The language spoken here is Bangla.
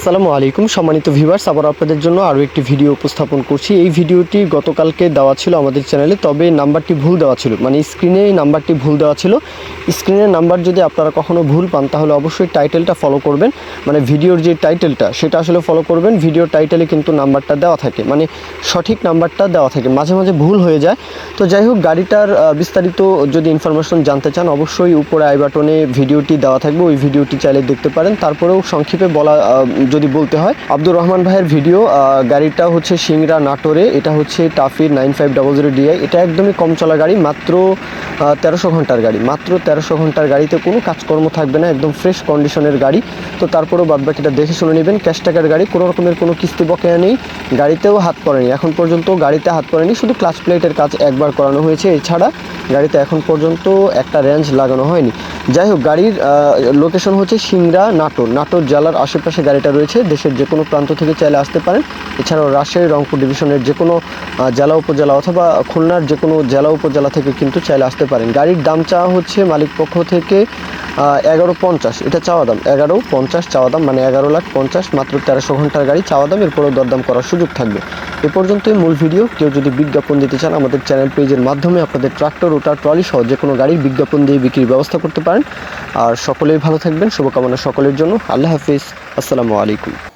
আসসালামু আলাইকুম। সম্মানিত ভিউয়ার্স, আবার আপনাদের জন্য আরও একটি ভিডিও উপস্থাপন করছি। এই ভিডিওটি গতকালকে দেওয়া ছিল আমাদের চ্যানেলে, তবে নাম্বারটি ভুল দেওয়া ছিল। মানে স্ক্রিনে নাম্বারটি ভুল দেওয়া ছিল। স্ক্রিনের নাম্বার যদি আপনারা কখনো ভুল পান, তাহলে অবশ্যই টাইটেলটা ফলো করবেন। মানে ভিডিওর যে টাইটেলটা, সেটা আসলে ফলো করবেন। ভিডিওর টাইটেলে কিন্তু নাম্বারটা দেওয়া থাকে। মানে সঠিক নাম্বারটা দেওয়া থাকে। মাঝে মাঝে ভুল হয়ে যায়। তো যাই হোক, গাড়িটার বিস্তারিত যদি ইনফরমেশন জানতে চান, অবশ্যই উপরে আই বাটনে ভিডিওটি দেওয়া থাকবে। ওই ভিডিওটি চাইলে দেখতে পারেন। তারপরেও সংক্ষেপে বলা যদি বলতে হয়, আব্দুর রহমান ভাইয়ের ভিডিও গাড়িটা হচ্ছে সিংরা নাটোরে, এটা হচ্ছে টাফির nine five double zero DI এটা একদমই কম চলা গাড়ি, মাত্র তেরোশো ঘণ্টার গাড়ি, মাত্র তেরোশো ঘণ্টার গাড়িতে কোনো কাজকর্ম থাকবে না, একদম ফ্রেশ কন্ডিশনের গাড়ি। তো তারপরেও বাদবাকিটা দেখে শুনে নেবেন ক্যাশ টাকার গাড়ি, কোনো রকমের কোনো কিস্তি বকেয়া নেই, গাড়িতেও হাত পড়েনি। এখন পর্যন্ত গাড়িতে হাত পড়েনি, শুধু ক্লাচ প্লেটের কাজ একবার করানো হয়েছে, এছাড়া গাড়িতে এখন পর্যন্ত একটা রেঞ্জ লাগানো হয়নি। যাই হোক, গাড়ির লোকেশন হচ্ছে সিংড়া নাটোর নাটোর জেলার আশেপাশে গাড়িটা রয়েছে, দেশের যে কোনো প্রান্ত থেকে চাইলে আসতে পারেন। এছাড়াও রাজশাহী, রংপুর ডিভিশনের যে কোনো জেলা উপজেলা অথবা খুলনার যে কোনো জেলা উপজেলা থেকে কিন্তু চাইলে আসতে পারেন। গাড়ির দাম চাওয়া হচ্ছে মালিক পক্ষ থেকে এগারো পঞ্চাশ। এটা চাওয়া দাম, এগারো পঞ্চাশ চাওয়া দাম মানে এগারো লাখ পঞ্চাশ, মাত্র তেরোশো ঘণ্টার গাড়ি চাওয়া দাম। এরপরেও দরদাম করার সুযোগ থাকবে। এ পর্যন্তই মূল ভিডিও। কেউ যদি বিজ্ঞাপন দিতে চান, আমাদের চ্যানেল পেজের মাধ্যমে আপনাদের ট্রাক্টর ওটার ট্রলি সহ যে কোনো গাড়ির বিজ্ঞাপন দিয়ে বিক্রির ব্যবস্থা করতে পারেন। আর সকলেই ভালো থাকবেন, শুভকামনা সকলের জন্য। আল্লাহ হাফিজ। আসসালামু আলাইকুম।